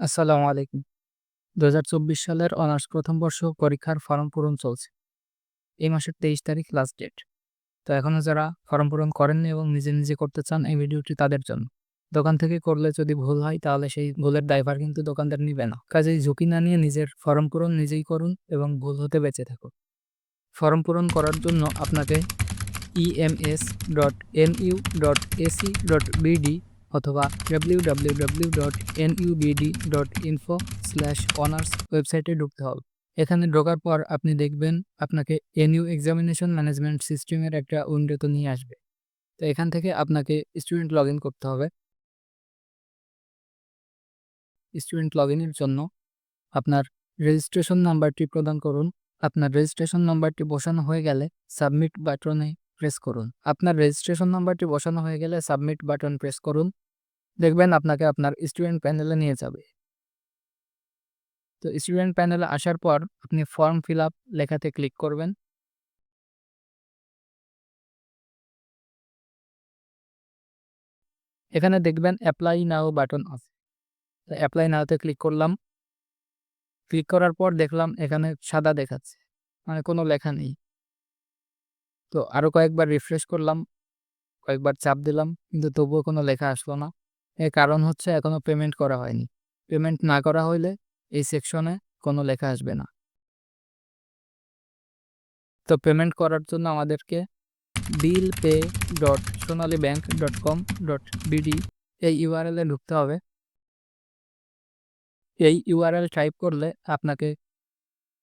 আসসালামু আলাইকুম। দু হাজার চব্বিশ সালের অনার্স প্রথম বর্ষ পরীক্ষার ফর্ম পূরণ চলছে। এই মাসের তেইশ তারিখ লাস্ট ডেট তো এখনও যারা ফর্ম পূরণ করেননি এবং নিজে নিজে করতে চান এই ভিডিওটি তাদের জন্য। দোকান থেকে করলে যদি ভুল হয় তাহলে সেই ভুলের দায়ভার কিন্তু দোকানদার নিবে না। কাজেই ঝুঁকি না নিয়ে নিজের ফর্ম পূরণ নিজেই করুন এবং ভুল হতে বেঁচে থাকুন। ফর্ম পূরণ করার জন্য আপনাকে EMS dot NU dot AC dot BD অথবা www.nubd.info স্ল্যাশ অনার্স ওয়েবসাইটে ঢুকতে হবে। এখানে ঢোকার পর আপনি দেখবেন আপনাকে এনইউ এক্সামিনেশন ম্যানেজমেন্ট সিস্টেমের একটা উইন্ডোতে নিয়ে আসবে। তো এখান থেকে আপনাকে স্টুডেন্ট লগ করতে হবে। স্টুডেন্ট লগ জন্য আপনার রেজিস্ট্রেশন নাম্বারটি প্রদান করুন। আপনার রেজিস্ট্রেশন নাম্বারটি বসানো হয়ে গেলে সাবমিট বাটনে প্রেস করুন। আপনার রেজিস্ট্রেশন নাম্বারটি বসানো হয়ে গেলে সাবমিট বাটন প্রেস করুন। দেখবেন আপনাকে আপনার স্টুডেন্ট প্যানেলে নিয়ে যাবে। তো স্টুডেন্ট প্যানেলে আসার পর আপনি ফর্ম ফিল আপ লেখাতে ক্লিক করবেন। এখানে দেখবেন অ্যাপ্লাই নাও বাটন আছে। তো অ্যাপ্লাই নাওতে ক্লিক করলাম। ক্লিক করার পর দেখলাম এখানে সাদা দেখাচ্ছে মানে কোনো লেখা নেই। তো আরও কয়েকবার রিফ্রেশ করলাম, কয়েকবার চাপ দিলাম, কিন্তু তবুও কোনো লেখা আসলো না। এর কারণ হচ্ছে এখনও পেমেন্ট করা হয়নি। পেমেন্ট না করা হইলে এই সেকশনে কোনো লেখা আসবে না। তো পেমেন্ট করার জন্য আমাদেরকে bill pay dot Sonali bank dot com dot BD এই ইউআরএলে ঢুকতে হবে। এই ইউআরএল টাইপ করলে আপনাকে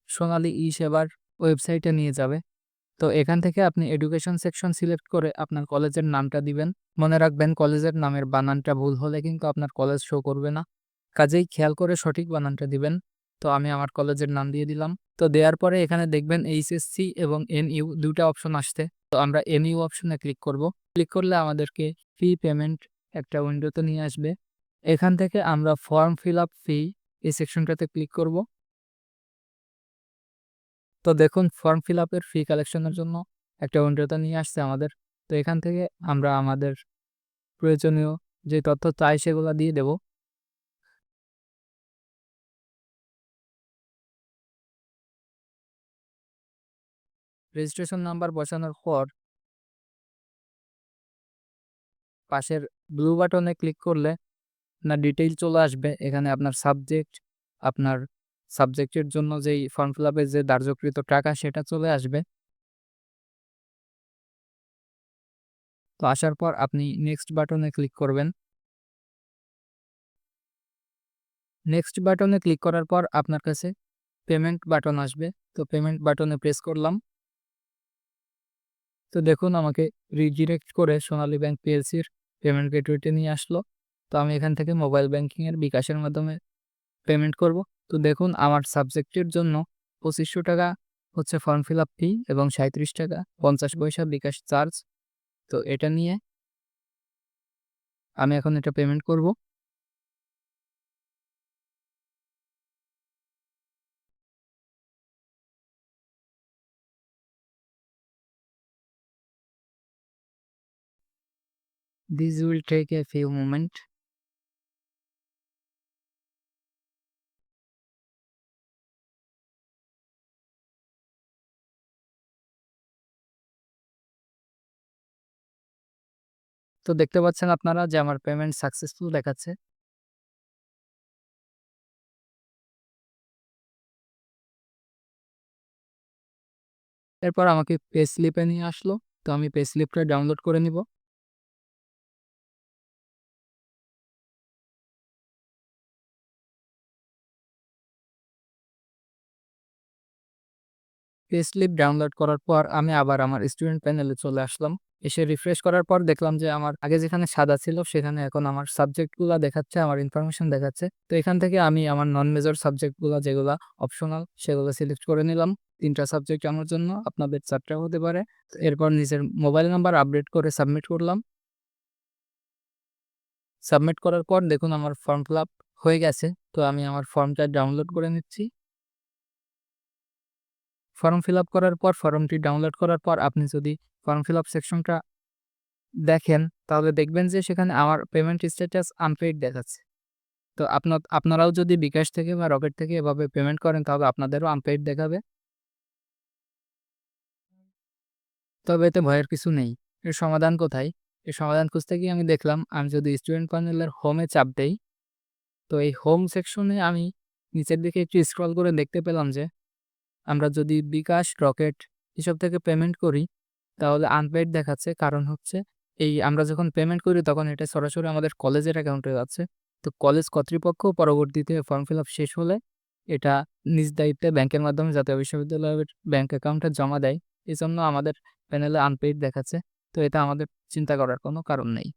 সোনালি ই সেবার ওয়েবসাইটে নিয়ে যাবে। তো এখান থেকে আপনি এডুকেশন সেকশন সিলেক্ট করে আপনার কলেজের নামটা দিবেন। মনে রাখবেন কলেজের নামের বানানটা ভুল হলে কিন্তু আপনার কলেজ শো করবে না। কাজেই খেয়াল করে সঠিক বানানটা দিবেন। তো আমি আমার কলেজের নাম দিয়ে দিলাম। তো দেওয়ার পরে এখানে দেখবেন এইচএসসি এবং এনইউ দুটা অপশন আসছে। তো আমরা এনইউ অপশনে ক্লিক করব। ক্লিক করলে আমাদেরকে ফি পেমেন্ট একটা উইন্ডোতে নিয়ে আসবে। এখান থেকে আমরা ফর্ম ফিল আপ ফি এই সেকশনটাতে ক্লিক করব। তো দেখুন ফর্ম ফিল আপের ফি কালেকশনের জন্য একটা উইন্ডোতে নিয়ে আসছে আমাদের। তো এখান থেকে আমরা আমাদের প্রয়োজনীয় যে তথ্য চাই সেগুলো দিয়ে দেব। রেজিস্ট্রেশন নাম্বার বসানোর পর পাশের ব্লু বাটনে ক্লিক করলে আপনার ডিটেইল চলে আসবে। এখানে আপনার সাবজেক্ট আপনার সাবজেক্টের জন্য যেই ফর্ম ফিল আপের যে ধার্যকৃত টাকা সেটা চলে আসবে। তো আসার পর আপনি নেক্সট বাটনে ক্লিক করবেন। নেক্সট বাটনে ক্লিক করার পর আপনার কাছে পেমেন্ট বাটন আসবে। তো পেমেন্ট বাটনে প্রেস করলাম। তো দেখুন আমাকে রিডিরেক্ট করে সোনালী ব্যাংক পিএলসির পেমেন্ট গেটওয়েতে নিয়ে আসলো। তো আমি এখান থেকে মোবাইল ব্যাংকিংয়ের বিকাশের মাধ্যমে পেমেন্ট করব। তো দেখুন, আমার সাবজেক্টের জন্য পঁচিশশো টাকা হচ্ছে ফর্ম ফিল আপ ফি এবং সাঁত্রিশ টাকা, পঞ্চাশ পয়সা বিকাশ চার্জ তো এটা নিয়ে আমি এখন এটা পেমেন্ট করব। This will take a few moments. তো দেখতে পাচ্ছেন আপনারা যে আমার পেমেন্ট সাকসেসফুল দেখাচ্ছে। এরপর আমাকে পে স্লিপে নিয়ে আসলো। তো আমি পে স্লিপটা ডাউনলোড করে নিব। পে স্লিপ ডাউনলোড করার পর আমি আবার আমার স্টুডেন্ট প্যানেলে চলে আসলাম। এসে রিফ্রেশ করার পর দেখলাম যে আমার আগে যেখানে সাদা ছিল, সেখানে এখন আমার সাবজেক্টগুলো দেখাচ্ছে, আমার ইনফরমেশন দেখাচ্ছে। তো এখান থেকে আমি আমার নন মেজর সাবজেক্টগুলো যেগুলো অপশনাল সেগুলো সিলেক্ট করে নিলাম। তিনটা সাবজেক্ট আমার জন্য আপনাদের চারটা হতে পারে। এরপর নিজের মোবাইল নাম্বার আপডেট করে সাবমিট করলাম। সাবমিট করার পর দেখুন আমার ফর্ম ফিল হয়ে গেছে। তো আমি আমার ফর্মটা ডাউনলোড করে নিচ্ছি। ফর্ম ফিল করার পর ফর্মটি ডাউনলোড করার পর আপনি যদি ফর্ম ফিল আপ সেকশনটা দেখেন, তাহলে দেখবেন যে সেখানে আমার পেমেন্ট স্ট্যাটাস আনপেইড দেখাচ্ছে। তো আপনার আপনারাও যদি বিকাশ থেকে বা রকেট থেকে এভাবে পেমেন্ট করেন, তাহলে আপনাদেরও আনপেইড দেখাবে। তবে এতে ভয়ের কিছু নেই। এর সমাধান কোথায়? এর সমাধান খুঁজতে গিয়ে আমি দেখলাম, আমি যদি স্টুডেন্ট প্যানেলের হোমে চাপ দেই, তো এই হোম সেকশনে আমি নিচের দিকে একটু স্ক্রল করে দেখতে পেলাম যে, আমরা যদি বিকাশ রকেট এসব থেকে পেমেন্ট করি তাহলে আনপেইড দেখাচ্ছে। কারণ হচ্ছে এই আমরা যখন পেমেন্ট করি তখন এটা সরাসরি আমাদের কলেজের অ্যাকাউন্টে যাচ্ছে। তো কলেজ কর্তৃপক্ষ পরবর্তীতে ফর্ম ফিল আপ শেষ হলে এটা নিজ দায়িত্বে ব্যাংকের মাধ্যমে জাতীয় বিশ্ববিদ্যালয়ের ব্যাংক অ্যাকাউন্টে জমা দেয়। এই জন্য আমাদের প্যানেলে আনপেইড দেখাচ্ছে। তো এটা আমাদের চিন্তা করার কোনো কারণ নেই।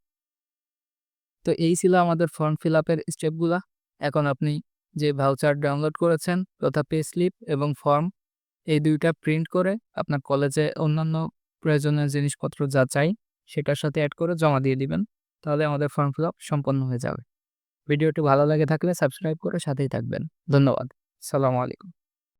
তো এই ছিল আমাদের ফর্ম ফিল আপের স্টেপগুলা এখন আপনি যে ভাউচার ডাউনলোড করেছেন তথা পে স্লিপ এবং ফর্ম এই দুইটা প্রিন্ট করে আপনার কলেজে অন্যান্য প্রয়োজনীয় জিনিসপত্র যা চাই, সেটার সাথে অ্যাড করে জমা দিয়ে দিবেন। তাহলে আমাদের ফর্ম ফিল সম্পন্ন হয়ে যাবে। ভিডিওটি ভালো লাগে থাকলে সাবস্ক্রাইব করে সাথেই থাকবেন। ধন্যবাদ। সালামু আলাইকুম।